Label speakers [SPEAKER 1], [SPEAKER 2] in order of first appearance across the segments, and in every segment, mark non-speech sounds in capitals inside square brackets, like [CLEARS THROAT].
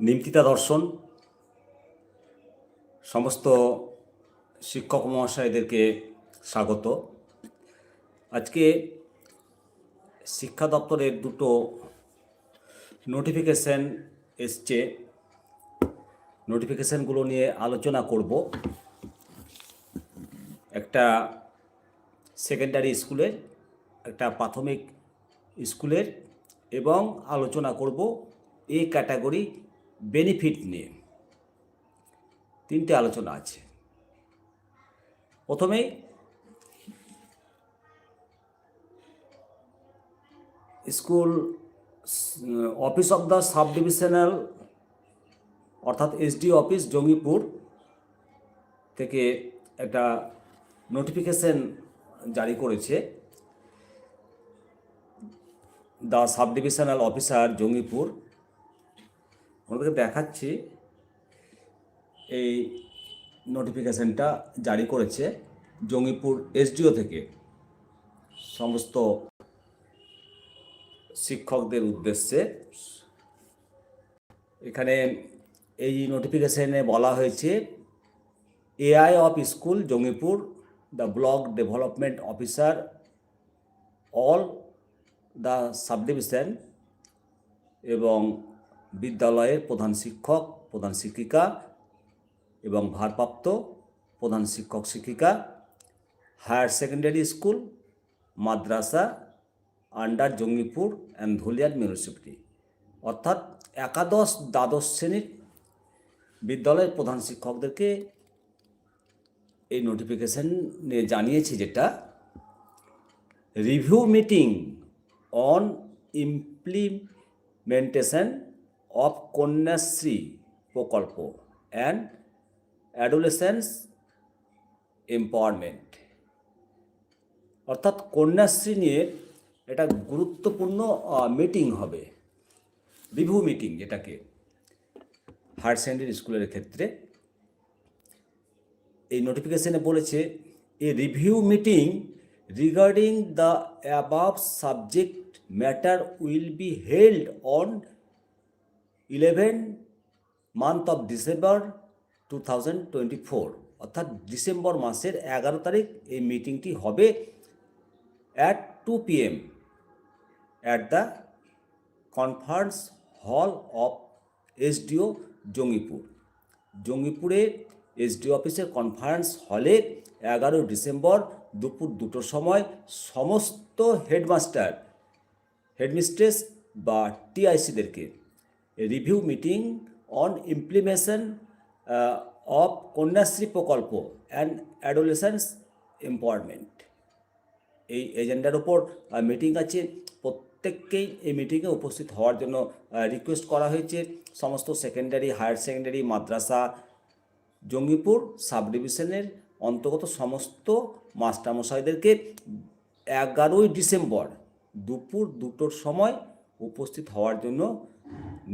[SPEAKER 1] নিমতিতা দর্শন, সমস্ত শিক্ষক মহাশয়দেরকে স্বাগত। আজকে শিক্ষা দপ্তরের দুটো নোটিফিকেশান এসছে। নোটিফিকেশানগুলো নিয়ে আলোচনা করব। একটা সেকেন্ডারি স্কুলের একটা প্রাথমিক স্কুলের এবং আলোচনা করব এ ক্যাটাগরি বেনিফিট নিয়ে তিনটে আলোচনা আছে। প্রথমেই school, office of the sub divisional অর্থাৎ এসডি অফিস জঙ্গিপুর থেকে একটা নোটিফিকেশন জারি করেছে। The sub divisional officer Jangipur ওনাদেরকে দেখাচ্ছি এই নোটিফিকেশানটা জারি করেছে জঙ্গিপুর এসডিও থেকে। সমস্ত শিক্ষকদের উদ্দেশ্যে। এখানে এই নোটিফিকেশানে বলা হয়েছে AI of school Jangipur the block development officer all the subdivision এবং বিদ্যালয়ের প্রধান শিক্ষক, প্রধান শিক্ষিকা এবং ভারপ্রাপ্ত প্রধান শিক্ষক শিক্ষিকা, higher secondary school, Madrasa, under Jangipur and Dhulian municipality. অর্থাৎ একাদশ দ্বাদশ শ্রেণির বিদ্যালয়ের প্রধান শিক্ষকদেরকে এই নোটিফিকেশন নিয়ে জানিয়েছি যেটা review meeting on implementation of Kanyashree প্রকল্প অ্যান্ড অ্যাডোলেসেন্স এম্পাওয়ারমেন্ট। অর্থাৎ কন্যাশ্রী নিয়ে এটা গুরুত্বপূর্ণ মিটিং হবে। রিভিউ মিটিং যেটাকে হায়ার সেকেন্ডারি স্কুলের ক্ষেত্রে। এই নোটিফিকেশনে বলেছে, a review meeting regarding the above subject matter will be held on eleven month of December two thousand twenty four অর্থাৎ ডিসেম্বর মাসের এগারো তারিখ এই মিটিংটি হবে at two PM at the conference hall of SDO Jangipur জঙ্গিপুরে SDO অফিসের conference হলে এগারো ডিসেম্বর দুপুর দুটোর সময় সমস্ত হেডমাস্টার হেডমিস্ট্রেস বা টিআইসিদেরকে review meeting on implementation of Kanyashree প্রকল্প অ্যান্ড অ্যাডোলেসেন্স এম্পাওয়ারমেন্ট এই এজেন্ডার ওপর মিটিং আছে। প্রত্যেককেই এই মিটিংয়ে উপস্থিত হওয়ার জন্য রিকোয়েস্ট করা হয়েছে। সমস্ত সেকেন্ডারি হায়ার সেকেন্ডারি মাদ্রাসা, জঙ্গিপুর সাব ডিভিশনের অন্তর্গত সমস্ত মাস্টারমশাইদেরকে এগারোই ডিসেম্বর দুপুর দুটোর সময় উপস্থিত হওয়ার জন্য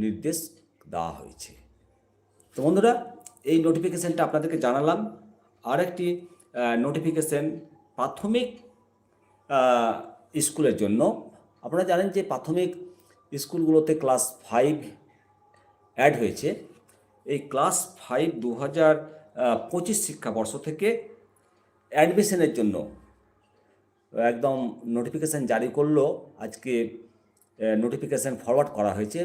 [SPEAKER 1] নির্দেশ দেওয়া হয়েছে। তো বন্ধুরা, এই নোটিফিকেশানটা আপনাদেরকে জানালাম। আরেকটি নোটিফিকেশান প্রাথমিক স্কুলের জন্য। আপনারা জানেন যে প্রাথমিক স্কুলগুলোতে ক্লাস ফাইভ অ্যাড হয়েছে। এই ক্লাস ফাইভ দু হাজার পঁচিশ শিক্ষাবর্ষ থেকে অ্যাডমিশনের জন্য, একদম নোটিফিকেশান জারি করল। আজকে নোটিফিকেশান ফরওয়ার্ড করা হয়েছে।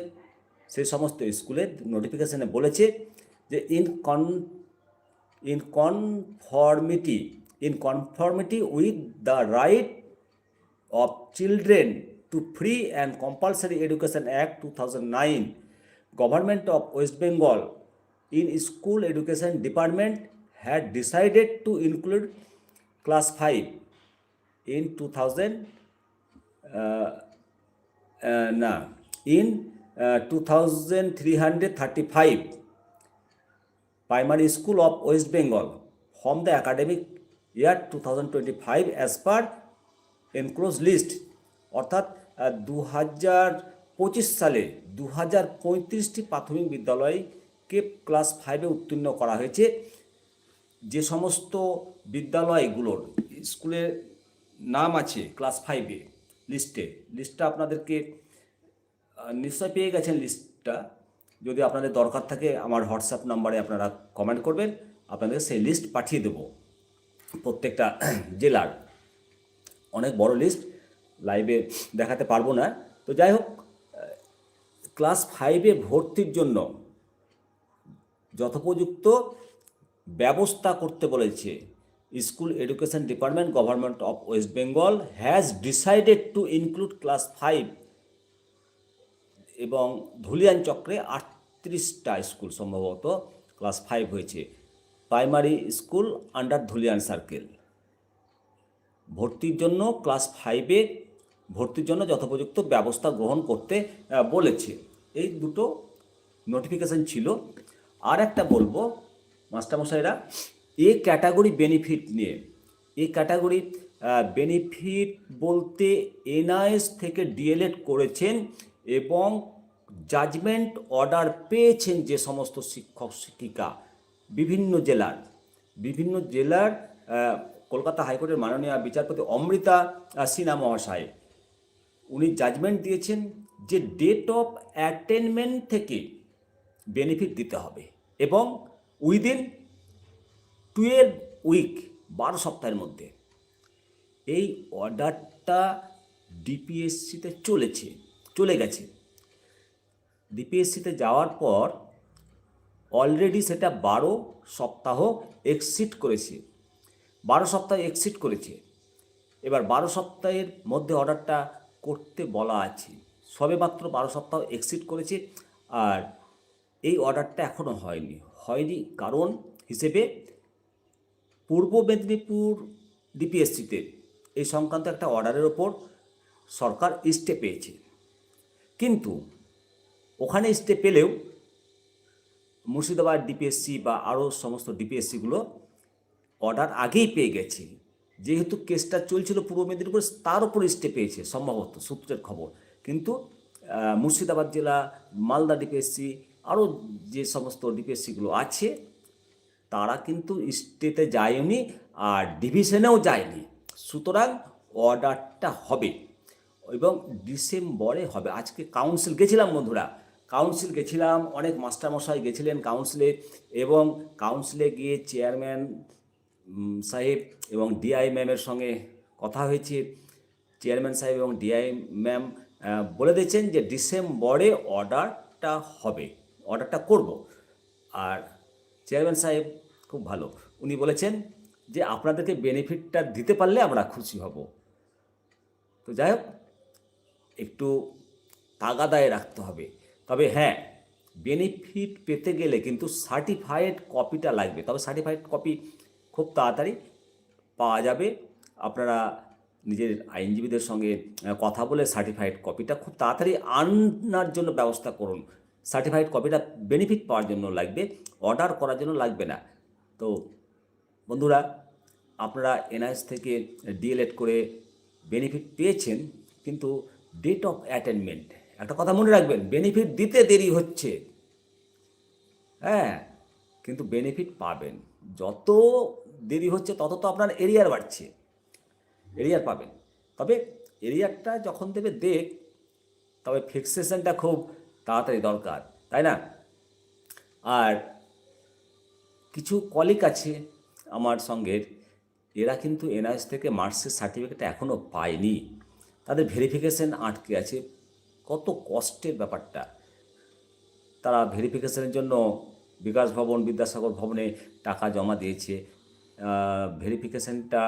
[SPEAKER 1] সেই সমস্ত স্কুলের নোটিফিকেশানে বলেছে যে in con in conformity in conformity with the right of children to free and compulsory education act two thousand nine government of West Bengal in school education department had decided to include class five in two thousand না in uh, uh, na, in uh, 2335 primary school of west bengal from the academic year 2025 as per enclosed list. অর্থাৎ দু হাজার পঁচিশ সালে দু হাজার পঁয়ত্রিশটি প্রাথমিক বিদ্যালয়কে ক্লাস ফাইভে উত্তীর্ণ করা হয়েছে। যে সমস্ত বিদ্যালয়গুলোর স্কুলের নাম আছে ক্লাস ফাইভে লিস্টে লিস্টটা আপনাদেরকে নিশ্চয় পেয়ে গেছেন লিস্টটা যদি আপনাদের দরকার থাকে, আমার হোয়াটসঅ্যাপ নাম্বারে আপনারা কমেন্ট করবেন আপনাদের সেই লিস্ট পাঠিয়ে দেবো। প্রত্যেকটা [CLEARS THROAT] জেলার অনেক বড় লিস্ট লাইভে দেখাতে পারব না। তো যাই হোক ক্লাস ফাইভে ভর্তির জন্য যথোপযুক্ত ব্যবস্থা করতে বলেছে school education department, government of West Bengal has decided to include class five এবং ধুলিয়ান চক্রে আটত্রিশটা স্কুল সম্ভবত ক্লাস ফাইভ হয়েছে। Primary school under Dhulian circle. ভর্তির জন্য ক্লাস ফাইভে ভর্তির জন্য যথোপযুক্ত ব্যবস্থা গ্রহণ করতে বলেছে। এই দুটো নোটিফিকেশন ছিল। আর একটা বলব, মাস্টারমশাইরা, এ ক্যাটাগরি বেনিফিট নিয়ে। এ ক্যাটাগরি বেনিফিট বলতে এনআইএস থেকে ডিএলএড করেছেন এবং জাজমেন্ট অর্ডার পেয়েছেন যে সমস্ত শিক্ষক, শিক্ষিকা বিভিন্ন জেলার। বিভিন্ন জেলার কলকাতা হাইকোর্টের মাননীয় বিচারপতি অমৃতা সিনহা মহাশয়। উনি জাজমেন্ট দিয়েছেন যে ডেট অফ অ্যাটেনমেন্ট থেকে বেনিফিট দিতে হবে এবং উইদিন টুয়েলভ উইক বারো সপ্তাহের মধ্যে এই অর্ডারটা ডিপিএসসিতে চলেছে। চলে গেছে। ডিপিএসসিতে যাওয়ার পর অলরেডি সেটা বারো সপ্তাহ এক্সিট করেছে। বারো সপ্তাহ এক্সিট করেছে। এবার বারো সপ্তাহের মধ্যে অর্ডারটা করতে বলা আছে। সবে মাত্র বারো সপ্তাহ এক্সিট করেছে আর এই অর্ডারটা এখনও হয়নি। হয়নি কারণ হিসেবে পূর্ব মেদিনীপুর ডিপিএসসিতে এই সংক্রান্ত একটা অর্ডারের ওপর সরকার স্টে পেয়েছে। কিন্তু ওখানে স্টে পেলেও মুর্শিদাবাদ ডিপিএসসি বা আরও সমস্ত ডিপিএসসিগুলো অর্ডার আগেই পেয়ে গেছে। যেহেতু কেসটা চলছিল পূর্ব মেদিনীপুর, তার উপর স্টে পেয়েছে সম্ভবত, সূত্রের খবর। কিন্তু মুর্শিদাবাদ জেলা, মালদা ডিপিএসসি আরও যে সমস্ত ডিপিএসসিগুলো আছে, তারা কিন্তু স্টেতে যায়নি আর ডিভিশনেও যায়নি। সুতরাং অর্ডারটা হবে। এবং ডিসেম্বরে হবে। আজকে কাউন্সিল গেছিলাম বন্ধুরা। কাউন্সিল গেছিলাম, অনেক মাস্টারমশাই গেছিলেন কাউন্সিলে এবং কাউন্সিলে গিয়ে চেয়ারম্যান সাহেব এবং ডিআই ম্যামের সঙ্গে কথা হয়েছে। চেয়ারম্যান সাহেব এবং ডিআই ম্যাম বলে দিয়েছেন যে ডিসেম্বরে অর্ডারটা হবে অর্ডারটা করব। আর চেয়ারম্যান সাহেব খুব ভালো, উনি বলেছেন যে আপনাদেরকে বেনিফিটটা দিতে পারলে আমরা খুশি হব। তো যাই হোক একটু তাগাদায় রাখতে হবে। তবে হ্যাঁ বেনিফিট পেতে গেলে কিন্তু সার্টিফাইড কপিটা লাগবে। তবে সার্টিফাইড কপি খুব তাড়াতাড়ি পাওয়া যাবে। আপনারা নিজের আইনজীবীদের সঙ্গে কথা বলে সার্টিফাইড কপিটা খুব তাড়াতাড়ি আনার জন্য ব্যবস্থা করুন। সার্টিফাইড কপিটা বেনিফিট পাওয়ার জন্য লাগবে অর্ডার করার জন্য লাগবে না। তো বন্ধুরা, আপনারা এনআইএস থেকে ডিএলএড করে বেনিফিট পেয়েছেন, কিন্তু ডেট অফ অ্যাটেনমেন্ট একটা কথা মনে রাখবেন বেনিফিট দিতে দেরি হচ্ছে। হ্যাঁ কিন্তু বেনিফিট পাবেন। যত দেরি হচ্ছে, তত তো আপনার এরিয়ার বাড়ছে। এরিয়ার পাবেন। তবে এরিয়ারটা যখন দেবে, দেখ, তবে ফিক্সেশনটা খুব তাড়াতাড়ি দরকার, তাই না? আর কিছু কলিক আছে আমার সঙ্গের, এরা কিন্তু এনআইএস থেকে মার্কসের সার্টিফিকেট এখনও পায়নি। তাদের ভেরিফিকেশন আটকে আছে। কত কষ্টের ব্যাপারটা। তারা ভেরিফিকেশনের জন্য বিকাশ ভবন, বিদ্যাসাগর ভবনে টাকা জমা দিয়েছে। ভেরিফিকেশনটা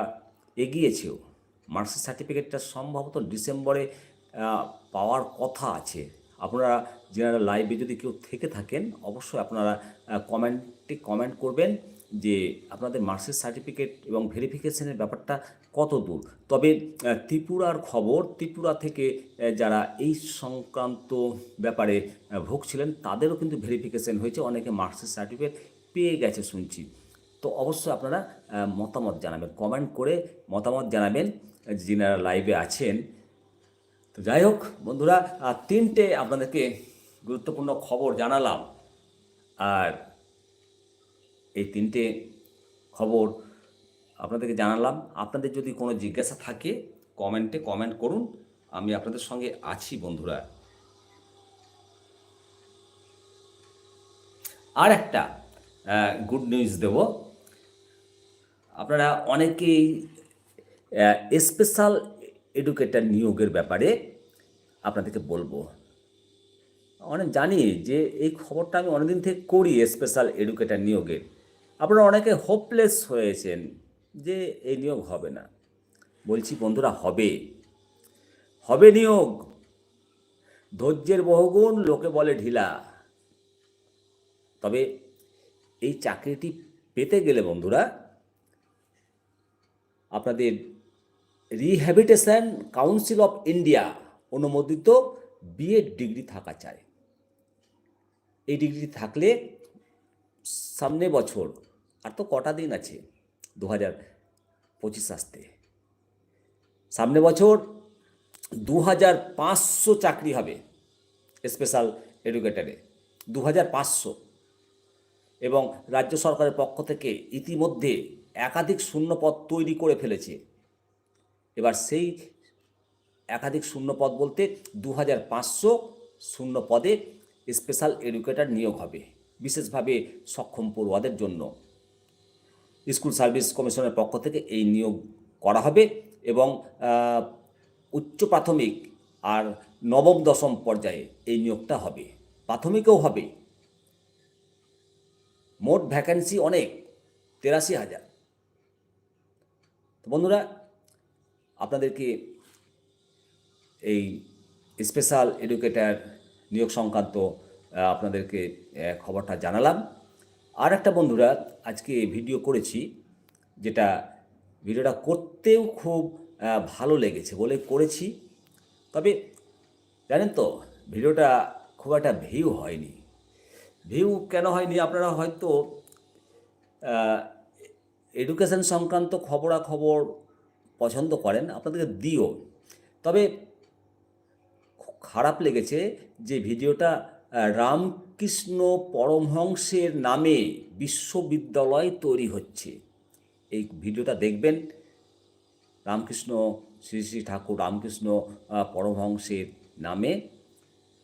[SPEAKER 1] এগিয়েছেও। মার্কসের সার্টিফিকেটটা সম্ভবত ডিসেম্বরে পাওয়ার কথা আছে। আপনারা যারা লাইভে যদি কেউ থেকে থাকেন, অবশ্যই আপনারা কমেন্টে কমেন্ট করবেন। যে আপনাদের মার্কসের সার্টিফিকেট এবং ভেরিফিকেশনের ব্যাপারটা কত দূর? তবে ত্রিপুরার খবর, ত্রিপুরা থেকে যারা এই সংক্রান্ত ব্যাপারে ভুগছিলেন তাদেরও কিন্তু ভেরিফিকেশন হয়েছে। অনেকে মার্কসের সার্টিফিকেট পেয়ে গেছে শুনছি। তো অবশ্যই আপনারা মতামত জানাবেন কমেন্ট করে মতামত জানাবেন, যিনারা লাইভে আছেন। তো যাই হোক, বন্ধুরা তিনটে আপনাদেরকে গুরুত্বপূর্ণ খবর জানালাম। আর এই তিনটে খবর আপনাদেরকে জানালাম। আপনাদের যদি কোনো জিজ্ঞাসা থাকে, কমেন্টে কমেন্ট করুন। আমি আপনাদের সঙ্গে আছি, বন্ধুরা। আর একটা গুড নিউজ দেব। আপনারা অনেকেই স্পেশাল এডুকেটার নিয়োগের ব্যাপারে আপনাদেরকে বলব। অনেক জানি যে এই খবরটা আমি অনেকদিন থেকে করি স্পেশাল এডুকেটার নিয়োগের। আপনারা অনেকে হোপলেস হয়েছেন যে এই নিয়োগ হবে না। বলছি, বন্ধুরা, হবে। হবে নিয়োগ। ধৈর্যের বহুগুণ লোকে বলে ঢিলা। তবে এই চাকরিটি পেতে গেলে, বন্ধুরা, আপনাদের রিহ্যাবিটেশন কাউন্সিল অফ ইন্ডিয়া অনুমোদিত বিএড ডিগ্রি থাকা চাই। এই ডিগ্রি থাকলে সামনে বছর, আর তো কটা দিন আছে দু হাজার পঁচিশ আসতে। সামনে বছর দু হাজার পাঁচশো চাকরি হবে স্পেশাল এডুকেটারে দু হাজার পাঁচশো। এবং রাজ্য সরকারের পক্ষ থেকে ইতিমধ্যে একাধিক শূন্যপদ তৈরি করে ফেলেছে। এবার সেই একাধিক শূন্যপদ বলতে দু হাজার পাঁচশো শূন্য পদে স্পেশাল এডুকেটর নিয়োগ হবে। বিশেষভাবে সক্ষম পড়ুয়াদের জন্য। স্কুল সার্ভিস কমিশনের পক্ষ থেকে এই নিয়োগ করা হবে এবং উচ্চ প্রাথমিক আর নবম দশম পর্যায়ে এই নিয়োগটা হবে। প্রাথমিকেও হবে। মোট ভ্যাকেন্সি অনেক, তেরাশি হাজার। তো বন্ধুরা, আপনাদেরকে এই স্পেশাল এডুকেটার নিয়োগ সংক্রান্ত আপনাদেরকে খবরটা জানালাম। আর একটা বন্ধুরা, আজকে ভিডিও করেছি, যেটা ভিডিওটা করতেও খুব ভালো লেগেছে বলে করেছি। তবে, জানেন তো ভিডিওটা খুব একটা ভিউ হয়নি। ভিউ কেন হয়নি? আপনারা হয়তো এডুকেশন সংক্রান্ত খবরাখবর পছন্দ করেন, আপনাদেরকে দিও। তবে খারাপ লেগেছে যে ভিডিওটা রামকৃষ্ণ পরমহংসের নামে বিশ্ববিদ্যালয় তৈরি হচ্ছে। এই ভিডিওটা দেখবেন। রামকৃষ্ণ, শ্রী শ্রী ঠাকুর রামকৃষ্ণ পরমহংসের নামে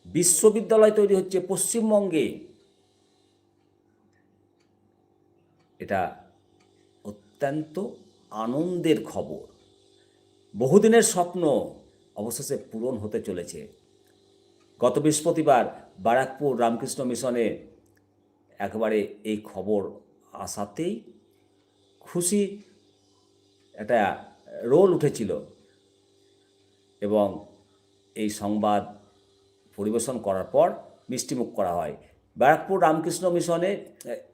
[SPEAKER 1] বিশ্ববিদ্যালয় তৈরি হচ্ছে পশ্চিমবঙ্গে। এটা অত্যন্ত আনন্দের খবর। বহুদিনের স্বপ্ন অবশেষে পূরণ হতে চলেছে। গত বৃহস্পতিবার বারাকপুর রামকৃষ্ণ মিশনে একবারে এই খবর আসাতেই খুশি একটা রোল উঠেছিল এবং এই সংবাদ পরিবেশন করার পর মিষ্টিমুখ করা হয়। ব্যারাকপুর রামকৃষ্ণ মিশনে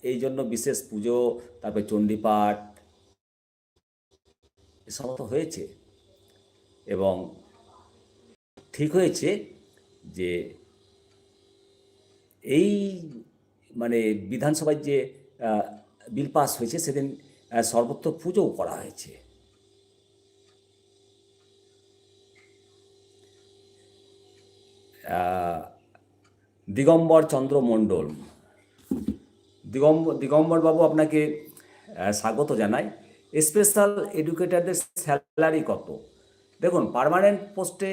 [SPEAKER 1] এই জন্য বিশেষ পুজো, তারপরে চণ্ডীপাঠ, এ সমস্ত হয়েছে এবং ঠিক হয়েছে যে এই মানে বিধানসভায় যে বিল পাস হয়েছে, সেদিন সর্বত্র পুজোও করা হয়েছে। দিগম্বর চন্দ্র মণ্ডল। দিগম্বর দিগম্বরবাবু আপনাকে স্বাগত জানাই। স্পেশাল এডুকেটরদের স্যালারি কত? দেখুন, পার্মানেন্ট পোস্টে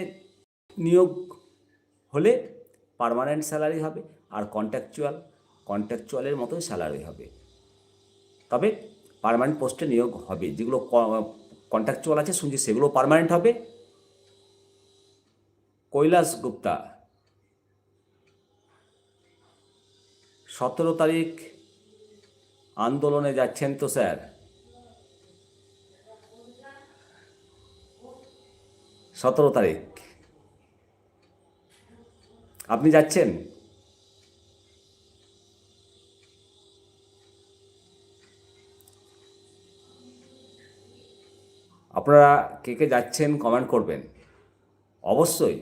[SPEAKER 1] নিয়োগ হলে পার্মানেন্ট স্যালারি হবে আর কন্ট্রাকচুয়াল কন্ট্রাকচুয়ালের মতোই স্যালারি হবে। তবে পারমানেন্ট পোস্টে নিয়োগ হবে, যেগুলো কন্ট্রাকচুয়াল আছে শুনছি সেগুলো পার্মানেন্ট হবে। কৈলাস গুপ্তা, সতেরো তারিখ আন্দোলনে যাচ্ছেন তো স্যার? সতেরো তারিখ। আপনি যাচ্ছেন? আপনারা কে কে যাচ্ছেন কমেন্ট করবেন। অবশ্যই।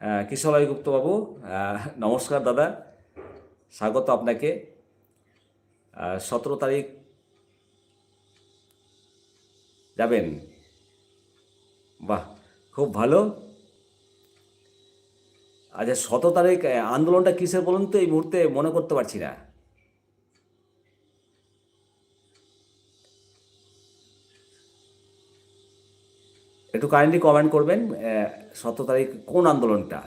[SPEAKER 1] হ্যাঁ কিশলয় গুপ্তবাবু নমস্কার দাদা। স্বাগত আপনাকে। সতেরো তারিখ যাবেন। বাহ, খুব ভালো। আচ্ছা শত তারিখ আন্দোলনটা কিসের বলুন তো? এই মুহূর্তে মনে করতে পারছি না। একটু কাইন্ডলি কমেন্ট করবেন শত তারিখ কোন আন্দোলনটা?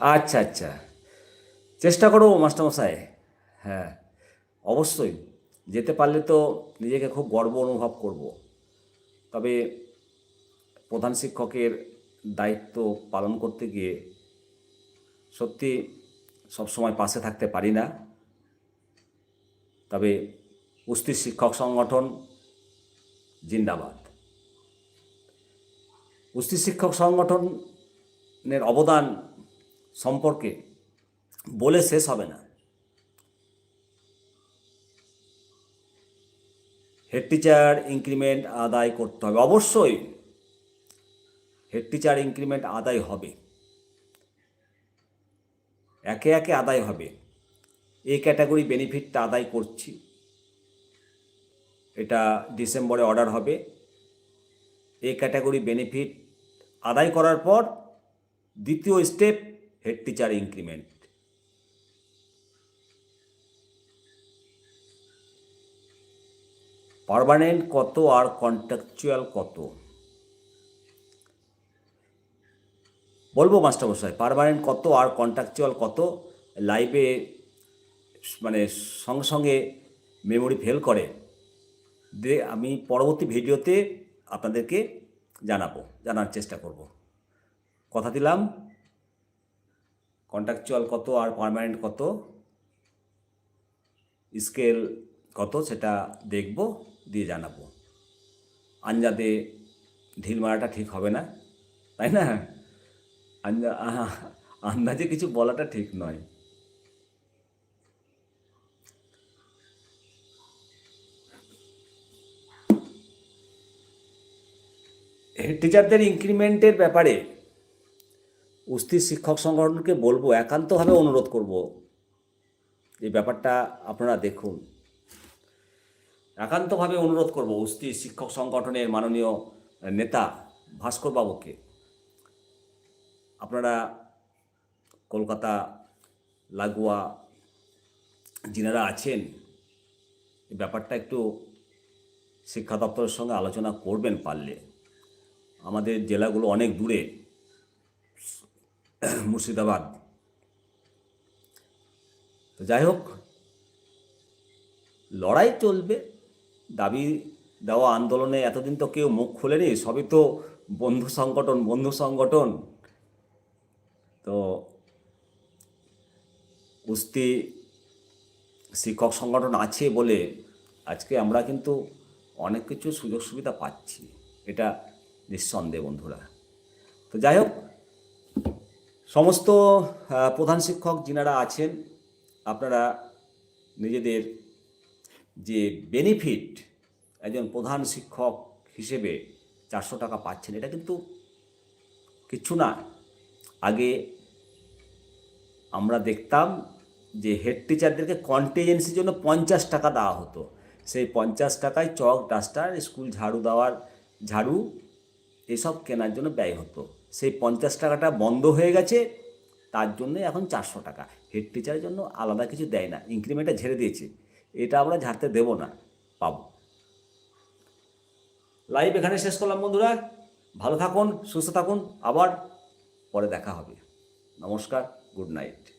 [SPEAKER 1] আচ্ছা আচ্ছা। চেষ্টা করো, মাস্টারমশাই। হ্যাঁ অবশ্যই। যেতে পারলে তো নিজেকে খুব গর্ব অনুভব করব। তবে প্রধান শিক্ষকের দায়িত্ব পালন করতে গিয়ে সত্যি সবসময় পাশে থাকতে পারি না। তবে কুস্তির শিক্ষক সংগঠন জিন্দাবাদ। কুস্তি শিক্ষক সংগঠনের অবদান সম্পর্কে বলে শেষ হবে না। হেড টিচার ইনক্রিমেন্ট আদায় করতে হবে। অবশ্যই হেড টিচার ইনক্রিমেন্ট আদায় হবে। একে একে আদায় হবে। এই ক্যাটাগরি বেনিফিটটা আদায় করছি। এটা ডিসেম্বরে অর্ডার হবে। এই ক্যাটাগরি বেনিফিট আদায় করার পর দ্বিতীয় step head teacher increment permanent কত আর কন্ট্রাকচুয়াল কত? বলব মাস্টারমশাই পারমানেন্ট কত আর কন্ট্রাকচুয়াল কত? লাইভে মানে সঙ্গে সঙ্গে মেমোরি ফেল করে। যে আমি পরবর্তী ভিডিওতে আপনাদেরকে জানাব, জানার চেষ্টা করব। কথা দিলাম কন্ট্রাকচুয়াল কত আর পারমানেন্ট কত? স্কেল কত? সেটা দেখব। দিয়ে জানাব। আঞ্জাতে ঢিল মারাটা ঠিক হবে না, তাই না? আঞ্জা আন্দাজে কিছু বলাটা ঠিক নয়। হেড টিচারদের ইনক্রিমেন্টের ব্যাপারে উস্তির শিক্ষক সংগঠনকে বলব, একান্তভাবে অনুরোধ করব। এই ব্যাপারটা আপনারা দেখুন। একান্তভাবে অনুরোধ করব উস্তি শিক্ষক সংগঠনের মাননীয় নেতা ভাস্কর বাবুকে আপনারা কলকাতা, লাগোয়া যিনারা আছেন ব্যাপারটা একটু শিক্ষা দপ্তরের সঙ্গে আলোচনা করবেন পারলে। আমাদের জেলাগুলো অনেক দূরে, মুর্শিদাবাদ। তো যাই হোক, লড়াই চলবে। দাবি দেওয়া আন্দোলনে এতদিন তো কেউ মুখ খোলেনি, সবই তো বন্ধু সংগঠন বন্ধু সংগঠন। তো কুস্তি শিক্ষক সংগঠন আছে বলে আজকে আমরা কিন্তু অনেক কিছু সুযোগ সুবিধা পাচ্ছি, এটা নিঃসন্দেহ বন্ধুরা। তো যাই হোক, সমস্ত প্রধান শিক্ষক যিনারা আছেন, আপনারা নিজেদের যে বেনিফিট একজন প্রধান শিক্ষক হিসেবে চারশো টাকা পাচ্ছেন, এটা কিন্তু কিচ্ছু না। আগে আমরা দেখতাম যে হেড টিচারদেরকে কন্টিজেন্সির জন্য পঞ্চাশ টাকা দেওয়া হতো। সেই পঞ্চাশ টাকায় চক ডাস্টার স্কুল ঝাড়ু দেওয়ার, ঝাড়ু এসব কেনার জন্য ব্যয় হতো। সেই পঞ্চাশ টাকাটা বন্ধ হয়ে গেছে, তার জন্য এখন চারশো টাকা। হেড টিচারের জন্য আলাদা কিছু দেয় না ইনক্রিমেন্টটা ঝেড়ে দিয়েছে। এটা আমরা ঝাড়তে দেব না, পাব। লাইভ এখানে শেষ করলাম বন্ধুরা। ভালো থাকুন, সুস্থ থাকুন। আবার পরে দেখা হবে। নমস্কার গুড নাইট